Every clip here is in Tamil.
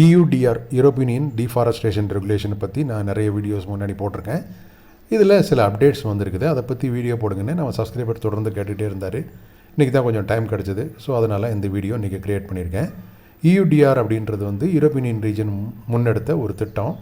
இயூடிஆர் யூரோப்பியன் டிஃபாரஸ்டேஷன் ரெகுலேஷனை பற்றி நான் நிறைய வீடியோஸ் முன்னாடி போட்டிருக்கேன். இதில் சில அப்டேட்ஸ் வந்திருக்குது. அதை பற்றி வீடியோ போடுங்கன்னு நம்ம சப்ஸ்கிரைபர் தொடர்ந்து கேட்டுகிட்டே இருந்தார். இன்றைக்கி தான் கொஞ்சம் டைம் கிடச்சிது. ஸோ அதனால் இந்த வீடியோ இன்றைக்கி க்ரியேட் பண்ணியிருக்கேன். இயூடிஆர் அப்படின்றது வந்து யூரோப்பியன் ரீஜன் முன்னெடுத்த ஒரு திட்டம்.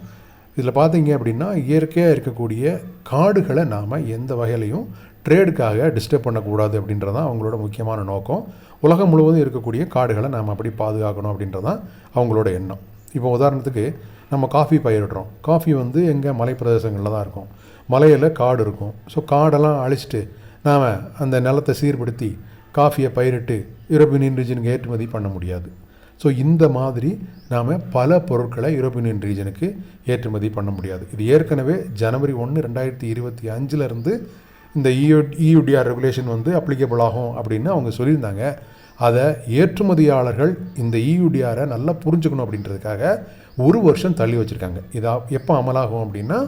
இதில் பார்த்தீங்க அப்படின்னா இயற்கையாக இருக்கக்கூடிய காடுகளை நாம் எந்த வகையிலையும் ட்ரேடுக்காக டிஸ்டர்ப் பண்ணக்கூடாது அப்படின்றது தான் அவங்களோட முக்கியமான நோக்கம். உலகம் முழுவதும் இருக்கக்கூடிய காடுகளை நாம் அப்படி பாதுகாக்கணும் அப்படின்றதான் அவங்களோட எண்ணம். இப்போ உதாரணத்துக்கு நம்ம காஃபி பயிரிடுறோம். காஃபி வந்து எங்கள் மலை பிரதேசங்களில் தான் இருக்கும். மலையில் காடு இருக்கும். ஸோ காடெல்லாம் அழிச்சிட்டு நாம் அந்த நிலத்தை சீர்படுத்தி காஃபியை பயிரிட்டு யூரோப்பியன் ரீஜனுக்கு ஏற்றுமதி பண்ண முடியாது. ஸோ இந்த மாதிரி நாம் பல பொருட்களை யூரோப்பியன் ரீஜனுக்கு ஏற்றுமதி பண்ண முடியாது. இது ஏற்கனவே ஜனவரி ஒன்று ரெண்டாயிரத்தி இருபத்தி அஞ்சுலேருந்து இந்த இயூ இயூடிஆர் ரெகுலேஷன் வந்து அப்ளிகபிள் ஆகும் அப்படின்னு அவங்க சொல்லியிருந்தாங்க. அதை ஏற்றுமதியாளர்கள் இந்த இயுடிஆரை நல்லா புரிஞ்சுக்கணும் அப்படின்றதுக்காக ஒரு வருஷம் தள்ளி வச்சுருக்காங்க. இதா எப்போ அமலாகும் அப்படின்னா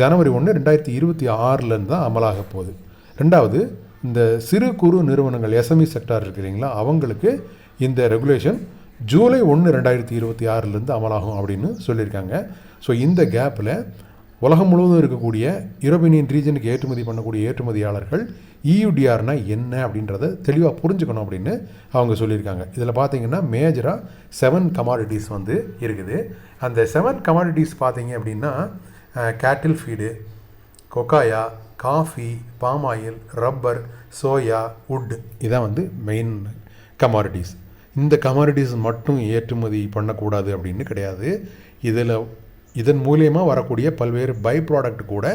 ஜனவரி ஒன்று ரெண்டாயிரத்தி இருபத்தி ஆறுலேருந்து தான் அமலாக போகுது. ரெண்டாவது இந்த சிறு குறு நிறுவனங்கள் எஸ்எம்இ செக்டார் இருக்கு இல்லைங்களா அவங்களுக்கு இந்த ரெகுலேஷன் ஜூலை ஒன்று ரெண்டாயிரத்தி இருபத்தி ஆறுலேருந்து அமலாகும் அப்படின்னு சொல்லியிருக்காங்க. ஸோ இந்த கேப்பில் உலகம் முழுவதும் இருக்கக்கூடிய யூரோப்பியன் ரீஜனுக்கு ஏற்றுமதி பண்ணக்கூடிய ஏற்றுமதியாளர்கள் இயூடிஆர்னா என்ன அப்படின்றத தெளிவாக புரிஞ்சுக்கணும் அப்படின்னு அவங்க சொல்லியிருக்காங்க. இதில் பார்த்தீங்கன்னா மேஜராக செவன் கமாடிட்டிஸ் வந்து இருக்குது. அந்த செவன் கமாடிட்டிஸ் பார்த்தீங்க அப்படின்னா cattle feed cocoa coffee palm oil rubber soya wood இதான் வந்து மெயின் கமாடிட்டிஸ் இந்த கமாடிட்டிஸ் மட்டும் ஏற்றுமதி பண்ணக்கூடாது அப்படின்னு கிடையாது. இதில் இதன் மூலியமாக வரக்கூடிய பல்வேறு பை ப்ராடக்ட் கூட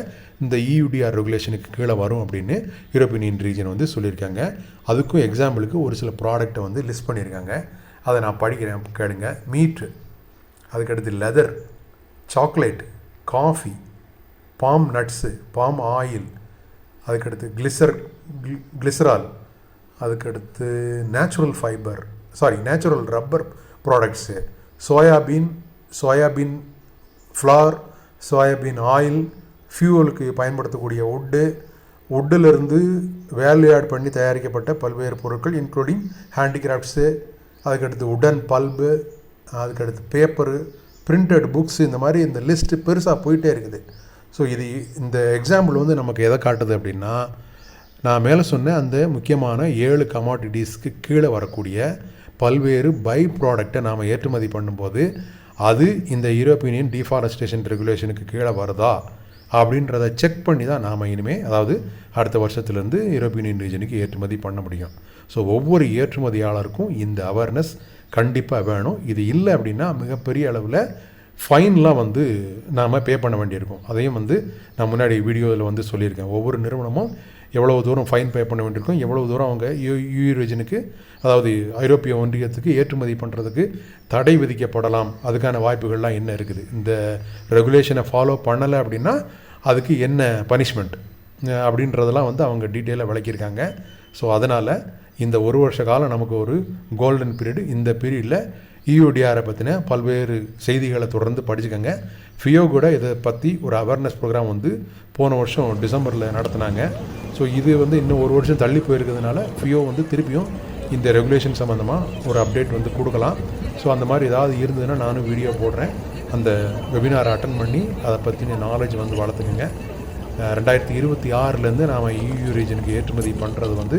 இந்த இயூடிஆர் ரெகுலேஷனுக்கு கீழே வரும் அப்படின்னு யூரோப்பியன் ரீஜன் வந்து சொல்லியிருக்காங்க. அதுக்கும் எக்ஸாம்பிளுக்கு ஒரு சில ப்ராடக்ட்டை வந்து லிஸ்ட் பண்ணியிருக்காங்க. அதை நான் படிக்கிறேன் கேளுங்க. மீட்டு அதுக்கடுத்து leather chocolate coffee palm nuts palm oil அதுக்கடுத்து கிளிசர் கிளிசரால் அதுக்கடுத்து natural fibre sorry natural rubber products soybean soybean flour soybean oil ஃபியூவலுக்கு பயன்படுத்தக்கூடிய உட்டு உட்டிலிருந்து வேல்யூ ஆட் பண்ணி தயாரிக்கப்பட்ட பல்வேறு பொருட்கள் இன்க்ளூடிங் ஹேண்டிகிராஃப்ட்ஸு அதுக்கடுத்து உடன் பல்பு அதுக்கடுத்து பேப்பரு பிரிண்டட் புக்ஸ் இந்த மாதிரி இந்த லிஸ்ட்டு பெருசாக போயிட்டே இருக்குது. ஸோ இது இந்த எக்ஸாம்பிள் வந்து நமக்கு எதை காட்டுது அப்படின்னா நான் மேலே சொன்ன அந்த முக்கியமான ஏழு கமாடிட்டிஸ்க்கு கீழே வரக்கூடிய பல்வேறு பை ப்ராடக்டை நாம் ஏற்றுமதி பண்ணும்போது அது இந்த யூரோப்பியன் டிஃபாரஸ்டேஷன் ரெகுலேஷனுக்கு கீழே வருதா? அப்படின்றத செக் பண்ணி தான் நாம் இனிமேல் அதாவது அடுத்த வருஷத்துலேருந்து யூரோப்பியன் ரீஜனுக்கு ஏற்றுமதி பண்ண முடியும். ஸோ ஒவ்வொரு ஏற்றுமதியாளருக்கும் இந்த அவேர்னஸ் கண்டிப்பாக வேணும். இது இல்லை அப்படின்னா மிகப்பெரிய அளவில் ஃபைன்லாம் வந்து நாம் பே பண்ண வேண்டியிருக்கும். அதையும் வந்து நான் முன்னாடி வீடியோவில் வந்து சொல்லியிருக்கேன். ஒவ்வொரு நிறுவனமும் எவ்வளவு தூரம் ஃபைன் பே பண்ண வேண்டியிருக்கும் எவ்வளவு தூரம் அவங்க யூ யூ ரீஜனுக்கு அதாவது ஐரோப்பிய ஒன்றியத்துக்கு ஏற்றுமதி பண்ணுறதுக்கு தடை விதிக்கப்படலாம். அதுக்கான வாய்ப்புகள்லாம் என்ன இருக்குது? இந்த ரெகுலேஷனை ஃபாலோ பண்ணலை அப்படின்னா அதுக்கு என்ன பனிஷ்மெண்ட் அப்படின்றதெல்லாம் வந்து அவங்க டீட்டெயிலாக விளக்கியிருக்காங்க. ஸோ அதனால் இந்த ஒரு வருஷ காலம் நமக்கு ஒரு கோல்டன் பீரியடு இந்த பீரியடில் இயூடிஆரை பற்றின பல்வேறு செய்திகளை தொடர்ந்து படிச்சுக்கோங்க. ஃபியோ கூட இதை பற்றி ஒரு அவேர்னஸ் ப்ரோக்ராம் வந்து போன வருஷம் டிசம்பரில் நடத்தினாங்க. ஸோ இது வந்து இன்னும் ஒரு வருஷம் தள்ளி போயிருக்கிறதுனால ஃபியோ வந்து திருப்பியும் இந்த ரெகுலேஷன் சம்மந்தமாக ஒரு அப்டேட் வந்து கொடுக்கலாம். ஸோ அந்த மாதிரி ஏதாவது இருந்ததுன்னா நானும் வீடியோ போடுறேன். அந்த வெபினாரை அட்டன் பண்ணி அதை பற்றின நாலேஜ் வந்து வளர்த்துக்குங்க. ரெண்டாயிரத்தி இருபத்தி ஆறுலேருந்து நாம் இயூ ரீஜனுக்கு ஏற்றுமதி பண்ணுறது வந்து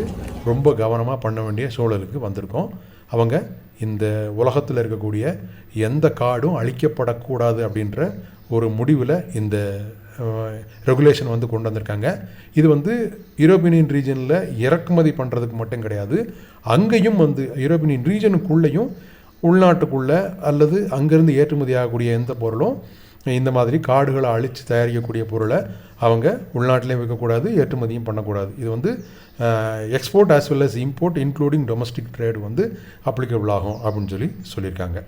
ரொம்ப கவனமாக பண்ண வேண்டிய சூழலுக்கு வந்திருக்கோம். அவங்க இந்த உலகத்தில் இருக்கக்கூடிய எந்த காடும் அழிக்கப்படக்கூடாது அப்படின்ற ஒரு முடிவில் இந்த ரெகுலேஷன் வந்து கொண்டு வந்திருக்காங்க. இது வந்து யூரோப்பியன் ரீஜனில் இறக்குமதி பண்ணுறதுக்கு மட்டும் கிடையாது. அங்கேயும் வந்து யூரோப்பியன் ரீஜனுக்குள்ளேயும் உள்நாட்டுக்குள்ளே அல்லது அங்கேருந்து ஏற்றுமதி ஆகக்கூடிய எந்த பொருளும் இந்த மாதிரி காடுகளை அழித்து தயாரிக்கக்கூடிய பொருளை அவங்க உள்நாட்டிலையும் விற்கக்கூடாது ஏற்றுமதியும் பண்ணக்கூடாது. இது வந்து export as well as import including domestic trade வந்து அப்ளிகபிள் ஆகும் அப்படின்னு சொல்லி சொல்லியிருக்காங்க.